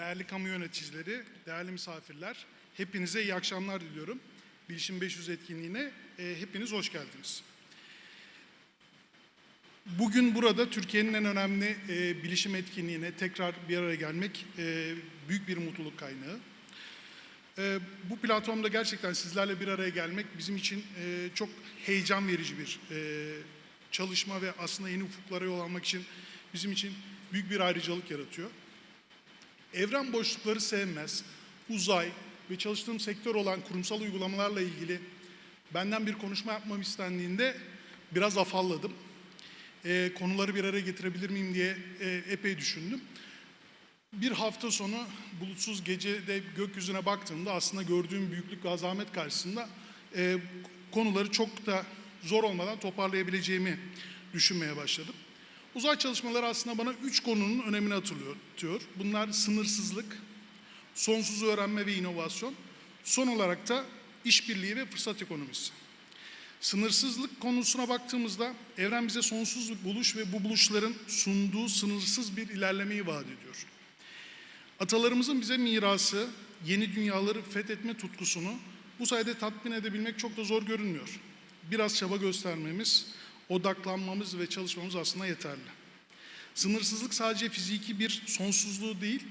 Değerli kamu yöneticileri, değerli misafirler, hepinize iyi akşamlar diliyorum. Bilişim 500 etkinliğine e, hepiniz hoş geldiniz. Bugün burada Türkiye'nin en önemli e, bilişim etkinliğine tekrar bir araya gelmek e, büyük bir mutluluk kaynağı. E, bu platformda gerçekten sizlerle bir araya gelmek bizim için e, çok heyecan verici bir e, çalışma ve aslında yeni ufuklara yol almak için bizim için büyük bir ayrıcalık yaratıyor. Evren boşlukları sevmez, uzay ve çalıştığım sektör olan kurumsal uygulamalarla ilgili benden bir konuşma yapmam istendiğinde biraz afalladım. Ee, konuları bir araya getirebilir miyim diye e, epey düşündüm. Bir hafta sonu bulutsuz gecede gökyüzüne baktığımda aslında gördüğüm büyüklük ve azamet karşısında e, konuları çok da zor olmadan toparlayabileceğimi düşünmeye başladım. Uzay çalışmaları aslında bana üç konunun önemini hatırlatıyor. Bunlar sınırsızlık, sonsuz öğrenme ve inovasyon, son olarak da işbirliği ve fırsat ekonomisi. Sınırsızlık konusuna baktığımızda evren bize sonsuz buluş ve bu buluşların sunduğu sınırsız bir ilerlemeyi vaat ediyor. Atalarımızın bize mirası, yeni dünyaları fethetme tutkusunu bu sayede tatmin edebilmek çok da zor görünmüyor. Biraz çaba göstermemiz, odaklanmamız ve çalışmamız aslında yeterli. Sınırsızlık sadece fiziki bir sonsuzluğu değil,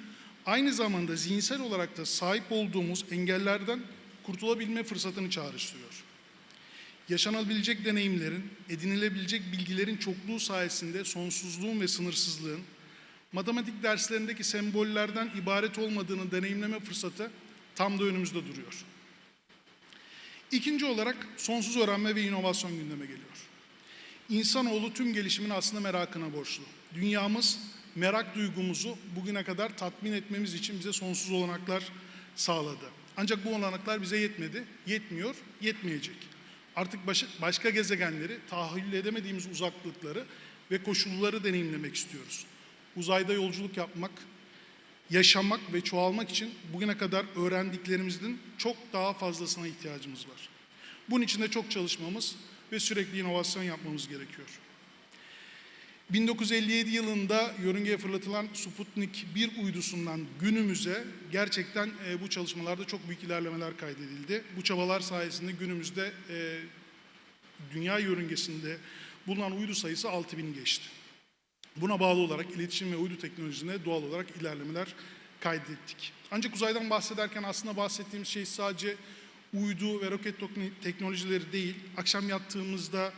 aynı zamanda zihinsel olarak da sahip olduğumuz engellerden kurtulabilme fırsatını çağrıştırıyor. Yaşanabilecek deneyimlerin, edinilebilecek bilgilerin çokluğu sayesinde sonsuzluğun ve sınırsızlığın matematik derslerindeki sembollerden ibaret olmadığını deneyimleme fırsatı tam da önümüzde duruyor. İkinci olarak sonsuz öğrenme ve inovasyon gündeme geliyor. İnsanoğlu tüm gelişimin aslında merakına borçlu. Dünyamız merak duygumuzu bugüne kadar tatmin etmemiz için bize sonsuz olanaklar sağladı. Ancak bu olanaklar bize yetmedi, yetmiyor, yetmeyecek. Artık baş, başka gezegenleri, tahayyül edemediğimiz uzaklıkları ve koşulları deneyimlemek istiyoruz. Uzayda yolculuk yapmak, yaşamak ve çoğalmak için bugüne kadar öğrendiklerimizin çok daha fazlasına ihtiyacımız var. Bunun için de çok çalışmamız ve sürekli inovasyon yapmamız gerekiyor. 1957 yılında yörüngeye fırlatılan Sputnik 1 uydusundan günümüze gerçekten e, bu çalışmalarda çok büyük ilerlemeler kaydedildi. Bu çabalar sayesinde günümüzde e, dünya yörüngesinde bulunan uydu sayısı 6000'i geçti. Buna bağlı olarak iletişim ve uydu teknolojisinde doğal olarak ilerlemeler kaydettik. Ancak uzaydan bahsederken aslında bahsettiğimiz şey sadece uydu ve roket teknolojileri değil, akşam yattığımızda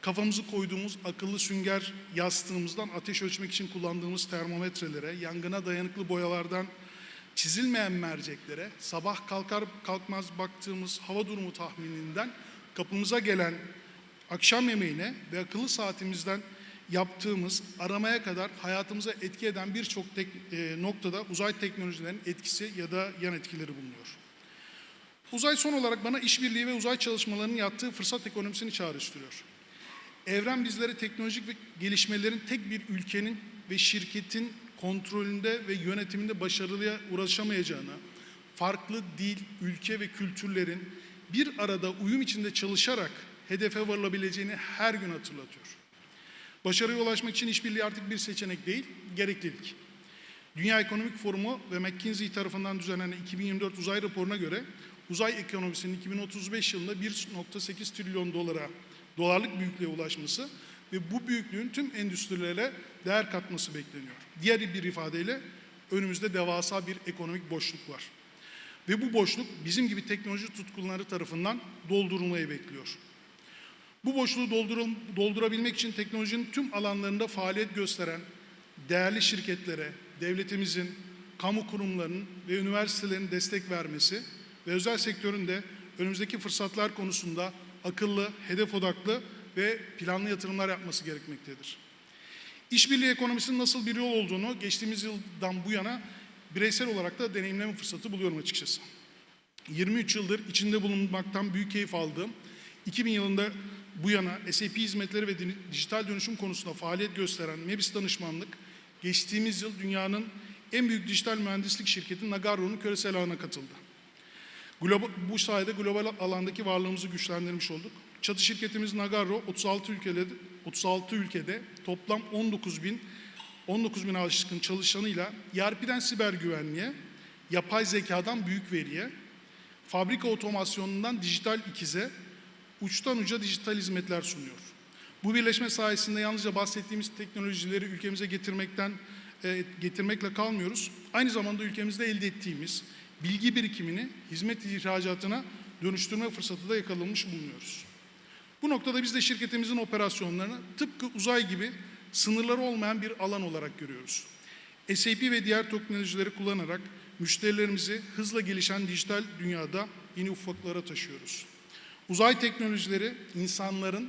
kafamızı koyduğumuz akıllı sünger yastığımızdan ateş ölçmek için kullandığımız termometrelere, yangına dayanıklı boyalardan çizilmeyen merceklere, sabah kalkar kalkmaz baktığımız hava durumu tahmininden kapımıza gelen akşam yemeğine ve akıllı saatimizden yaptığımız aramaya kadar hayatımıza etki eden birçok e, noktada uzay teknolojilerinin etkisi ya da yan etkileri bulunuyor. Uzay son olarak bana işbirliği ve uzay çalışmalarının yattığı fırsat ekonomisini çağrıştırıyor. Evren bizlere teknolojik ve gelişmelerin tek bir ülkenin ve şirketin kontrolünde ve yönetiminde başarılıya ulaşamayacağını, farklı dil, ülke ve kültürlerin bir arada uyum içinde çalışarak hedefe varılabileceğini her gün hatırlatıyor. Başarıya ulaşmak için işbirliği artık bir seçenek değil, gereklilik. Dünya Ekonomik Forumu ve McKinsey tarafından düzenlenen 2024 uzay raporuna göre uzay ekonomisinin 2035 yılında 1.8 trilyon dolara dolarlık büyüklüğe ulaşması ve bu büyüklüğün tüm endüstrilere değer katması bekleniyor. Diğer bir ifadeyle önümüzde devasa bir ekonomik boşluk var. Ve bu boşluk bizim gibi teknoloji tutkunları tarafından doldurulmayı bekliyor. Bu boşluğu doldurabilmek için teknolojinin tüm alanlarında faaliyet gösteren değerli şirketlere, devletimizin, kamu kurumlarının ve üniversitelerin destek vermesi ve özel sektörün de önümüzdeki fırsatlar konusunda akıllı, hedef odaklı ve planlı yatırımlar yapması gerekmektedir. İşbirliği ekonomisinin nasıl bir yol olduğunu geçtiğimiz yıldan bu yana bireysel olarak da deneyimleme fırsatı buluyorum açıkçası. 23 yıldır içinde bulunmaktan büyük keyif aldığım, 2000 yılında bu yana SAP hizmetleri ve dijital dönüşüm konusunda faaliyet gösteren Mebis Danışmanlık, geçtiğimiz yıl dünyanın en büyük dijital mühendislik şirketi Nagarro'nun küresel ağına katıldı. Global, bu sayede global alandaki varlığımızı güçlendirmiş olduk. Çatı şirketimiz Nagarro 36 ülkede 36 ülkede toplam 19 bin 19 bin aşkın çalışanıyla ERP'den siber güvenliğe, yapay zekadan büyük veriye, fabrika otomasyonundan dijital ikize, uçtan uca dijital hizmetler sunuyor. Bu birleşme sayesinde yalnızca bahsettiğimiz teknolojileri ülkemize getirmekten e, getirmekle kalmıyoruz. Aynı zamanda ülkemizde elde ettiğimiz bilgi birikimini hizmet ihracatına dönüştürme fırsatı da yakalamış bulunuyoruz. Bu noktada biz de şirketimizin operasyonlarını tıpkı uzay gibi sınırları olmayan bir alan olarak görüyoruz. SAP ve diğer teknolojileri kullanarak müşterilerimizi hızla gelişen dijital dünyada yeni ufuklara taşıyoruz. Uzay teknolojileri insanların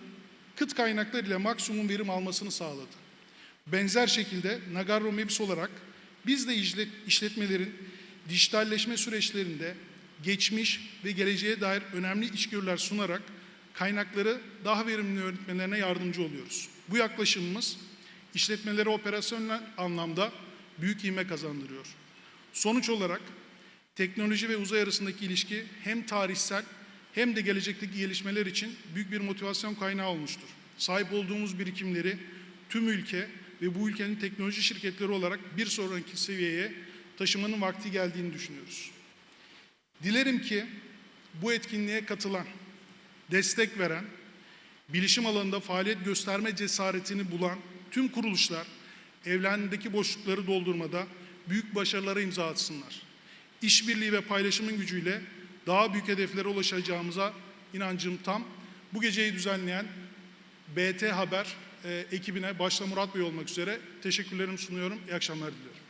kıt kaynaklar ile maksimum verim almasını sağladı. Benzer şekilde Nagarro Maps olarak biz de işlet- işletmelerin dijitalleşme süreçlerinde geçmiş ve geleceğe dair önemli içgörüler sunarak kaynakları daha verimli yönetmelerine yardımcı oluyoruz. Bu yaklaşımımız işletmelere operasyonel anlamda büyük ivme kazandırıyor. Sonuç olarak teknoloji ve uzay arasındaki ilişki hem tarihsel hem de gelecekteki gelişmeler için büyük bir motivasyon kaynağı olmuştur. Sahip olduğumuz birikimleri tüm ülke ve bu ülkenin teknoloji şirketleri olarak bir sonraki seviyeye taşımanın vakti geldiğini düşünüyoruz. Dilerim ki bu etkinliğe katılan, destek veren, bilişim alanında faaliyet gösterme cesaretini bulan tüm kuruluşlar evlerindeki boşlukları doldurmada büyük başarılara imza atsınlar. İşbirliği ve paylaşımın gücüyle daha büyük hedeflere ulaşacağımıza inancım tam. Bu geceyi düzenleyen BT Haber e, ekibine başta Murat Bey olmak üzere teşekkürlerimi sunuyorum. İyi akşamlar diliyorum.